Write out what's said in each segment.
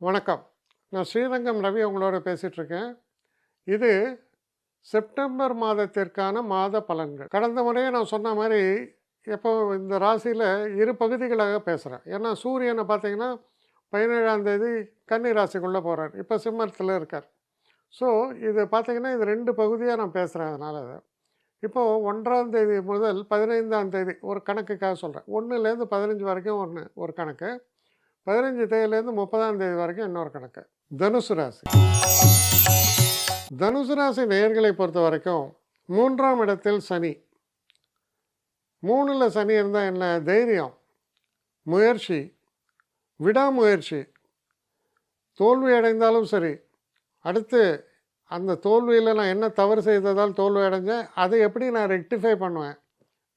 வணக்கம். நான் ஸ்ரீரங்கம் ரவி உங்களோட பேசிகிட்ருக்கேன் இது செப்டம்பர் மாதத்திற்கான மாத பலன்கள். கடந்த முறையே நான் சொன்ன மாதிரி எப்போ இந்த ராசியில் இரு பகுதிகளாக பேசுகிறேன் ஏன்னா சூரியனை பார்த்தீங்கன்னா பதினேழாம் தேதி கன்னி ராசிக்குள்ளே போகிறார் இப்போ சிம்மத்தில் இருக்கார். ஸோ இது பார்த்தீங்கன்னா இது ரெண்டு பகுதியாக நான் பேசுகிறேன் அதனால் இப்போது ஒன்றாம் தேதி முதல் பதினைந்தாம் தேதி ஒரு கணக்குக்காக சொல்கிறேன் ஒன்றுலேருந்து பதினஞ்சு வரைக்கும் ஒன்று ஒரு கணக்கு. பதினஞ்சு தேதியிலேருந்து முப்பதாம் தேதி வரைக்கும் இன்னொரு கணக்கு. தனுசு ராசி. தனுசு ராசி நேர்களை பொறுத்த வரைக்கும் மூன்றாம் இடத்தில் சனி. மூணில் சனி இருந்தால் என்ன? தைரியம் முயற்சி விடாமுயற்சி. தோல்வி அடைந்தாலும் சரி அடுத்து அந்த தோல்வியில் நான் என்ன தவறு செய்ததால் தோல்வி அடைஞ்சேன் அதை எப்படி நான் ரெக்டிஃபை பண்ணுவேன்?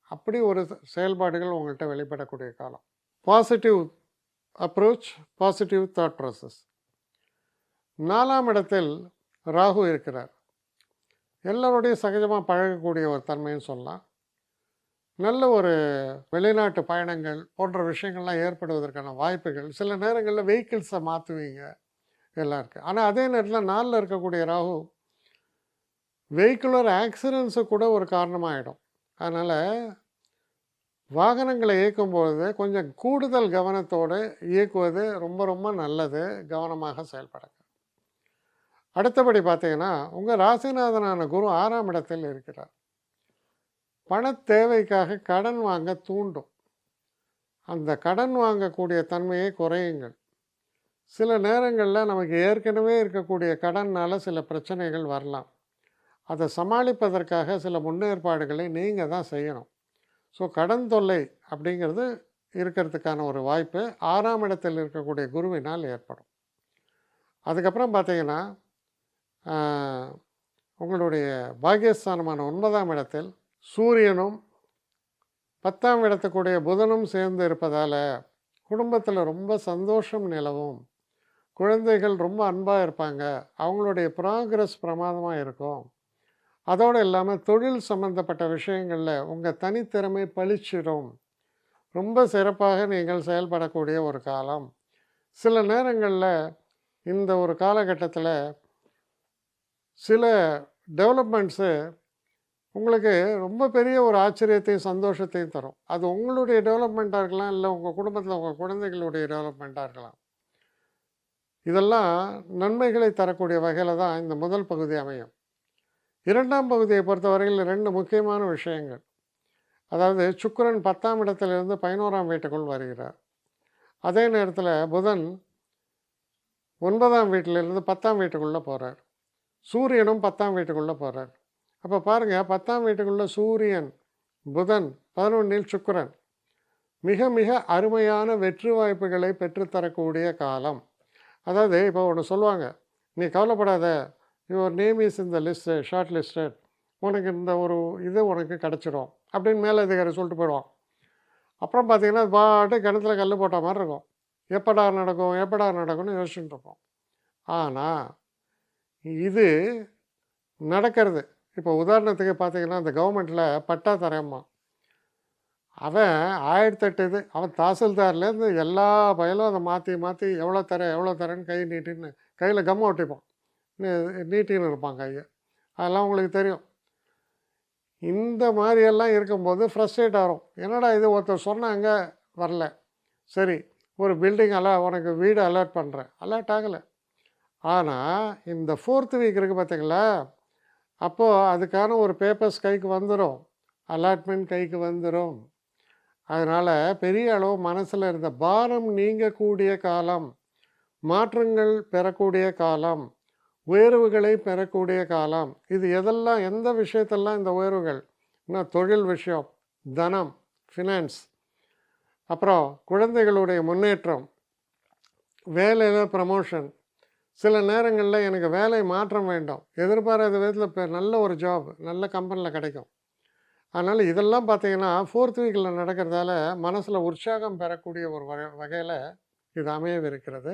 அப்படி ஒரு செயல்பாடுகள் உங்கள்கிட்ட வெளிப்படக்கூடிய காலம். Positive approach positive thought process நாலாம் இடத்தில் ராகு இருக்கிறார். எல்லோருடைய சகஜமாக பழகக்கூடிய ஒரு தன்மைன்னு சொல்லலாம். நல்ல ஒரு வெளிநாட்டு பயணங்கள் போன்ற விஷயங்கள்லாம் ஏற்படுவதற்கான வாய்ப்புகள் சில நேரங்களில் வெஹிக்கிள்ஸை மாற்றுவீங்க எல்லாம் இருக்குது ஆனால் அதே நேரத்தில் நாளில் இருக்கக்கூடிய ராகு வெஹிக்குலர் ஆக்சிடென்ட்ஸு கூட ஒரு காரணமாகிடும் அதனால் வாகனங்களை இயக்கும்பொழுது கொஞ்சம் கூடுதல் கவனத்தோடு இயக்குவது ரொம்ப ரொம்ப நல்லது கவனமாக செயல்படுங்க. அடுத்தபடி பார்த்தீங்கன்னா உங்கள் ராசிநாதனான குரு ஆறாம் இடத்தில் இருக்கிறார். பண தேவைக்காக கடன் வாங்க தூண்டும். அந்த கடன் வாங்கக்கூடிய தன்மையை குறையுங்கள். சில நேரங்களில் நமக்கு ஏற்கனவே இருக்கக்கூடிய கடனால் சில பிரச்சனைகள் வரலாம். அதை சமாளிப்பதற்காக சில முன்னேற்பாடுகளை நீங்கள் தான் செய்யணும். ஸோ கடன் தொல்லை அப்படிங்கிறது இருக்கிறதுக்கான ஒரு வாய்ப்பு. ஆறாம் இடத்தில் இருக்கக்கூடிய குருவினால் ஏற்படும். அதுக்கப்புறம் பார்த்தீங்கன்னா உங்களுடைய பாகியஸ்தானமான ஒன்பதாம் இடத்தில் சூரியனும் பத்தாம் இடத்துக்குடைய புதனும் சேர்ந்து இருப்பதால் குடும்பத்தில் ரொம்ப சந்தோஷம் நிலவும். குழந்தைகள் ரொம்ப அன்பாக இருப்பாங்க. அவங்களுடைய ப்ராக்ரஸ் பிரமாதமாக இருக்கும். அதோடு இல்லாமல் தொழில் சம்பந்தப்பட்ட விஷயங்களில் உங்கள் தனித்திறமை பளிச்சிடும். ரொம்ப சிறப்பாக நீங்கள் செயல்படக்கூடிய ஒரு காலம். சில நேரங்களில் இந்த ஒரு காலகட்டத்தில் சில டெவலப்மெண்ட்ஸு உங்களுக்கு ரொம்ப பெரிய ஒரு ஆச்சரியத்தையும் சந்தோஷத்தையும் தரும். அது உங்களுடைய டெவலப்மெண்ட்டாக இருக்கலாம் இல்லை உங்கள் குடும்பத்தில் உங்கள் குழந்தைகளுடைய டெவலப்மெண்ட்டாக இருக்கலாம். இதெல்லாம் நன்மைகளை தரக்கூடிய வகையில் தான் இந்த முதல் பகுதி அமையும். இரண்டாம் பகுதியை பொறுத்தவரையில் ரெண்டு முக்கியமான விஷயங்கள். அதாவது சுக்கரன் பத்தாம் இடத்திலிருந்து பதினோராம் வீட்டுக்குள் வருகிறார். அதே நேரத்தில் புதன் ஒன்பதாம் வீட்டிலிருந்து பத்தாம் வீட்டுக்குள்ளே போகிறார் சூரியனும் பத்தாம் வீட்டுக்குள்ளே போகிறார் அப்போ பாருங்கள் பத்தாம் வீட்டுக்குள்ளே சூரியன் புதன் பதினொன்றில் சுக்கிரன். மிக மிக அருமையான வெற்றி வாய்ப்புகளை பெற்றுத்தரக்கூடிய காலம். அதாவது இப்போ ஒன்று சொல்லுவாங்க நீ கவலைப்படாத யுவர் நேம் இஸ் இந்த லிஸ்ட்டு ஷார்ட் லிஸ்டட் உனக்கு இந்த ஒரு இது உனக்கு கிடச்சிடும் அப்படின்னு மேலதிகாரி சொல்லிட்டு போயிடுவான். அப்புறம் பார்த்தீங்கன்னா பாட்டு கிணத்துல கல் போட்ட மாதிரி இருக்கும். எப்படா நடக்கும் எப்படா நடக்கும்னு யோசிச்சுட்டு இருப்போம். ஆனால் இது நடக்கிறது. இப்போ உதாரணத்துக்கு பார்த்தீங்கன்னா இந்த கவர்மெண்ட்டில் பட்டா தரேம்மா. அவன் ஆயிரத்தெட்டு இது அவன் தாசில்தார்லேருந்து எல்லா பயலும் அதை மாற்றி மாற்றி எவ்வளோ தரேன் எவ்வளோ தரேன்னு கை நீட்டின்னு கையில் கம்மை ஒட்டிப்பான். நீட்டின்னு இருப்பாங்க ஐயா. அதெல்லாம் உங்களுக்கு தெரியும். இந்த மாதிரியெல்லாம் இருக்கும்போது ஃப்ரஸ்ட்ரேட் ஆகும் என்னடா இது ஒருத்தர் சொன்னாங்க வரல. சரி ஒரு பில்டிங் அல உனக்கு வீடு அலர்ட் பண்ணுறேன் அலர்ட் ஆகலை. ஆனால் இந்த ஃபோர்த் வீக் இருக்குது பார்த்தீங்களா அப்போது அதுக்கான ஒரு பேப்பர்ஸ் கைக்கு வந்துடும் அலாட்மெண்ட் கைக்கு வந்துடும் அதனால் பெரிய அளவு மனசில் இருந்த பாரம் நீங்கக்கூடிய காலம் மாற்றங்கள் பெறக்கூடிய காலம் உயர்வுகளை பெறக்கூடிய காலம். இது எதெல்லாம் எந்த விஷயத்தெல்லாம் இந்த உயர்வுகள்? என்ன தொழில் விஷயம் தனம் ஃபினான்ஸ் அப்புறம் குழந்தைகளுடைய முன்னேற்றம் வேலையில் ப்ரமோஷன் சில நேரங்களில் எனக்கு வேலை மாற்றம் வேண்டும். எதிர்பாராத விதத்தில் இப்போ நல்ல ஒரு ஜாப் நல்ல கம்பெனியில் கிடைக்கும். அதனால் இதெல்லாம் பார்த்திங்கன்னா ஃபோர்த் வீக்கில் நடக்கிறதால மனசில் உற்சாகம் பெறக்கூடிய ஒரு வகை வகையில் இது அமையவிருக்கிறது.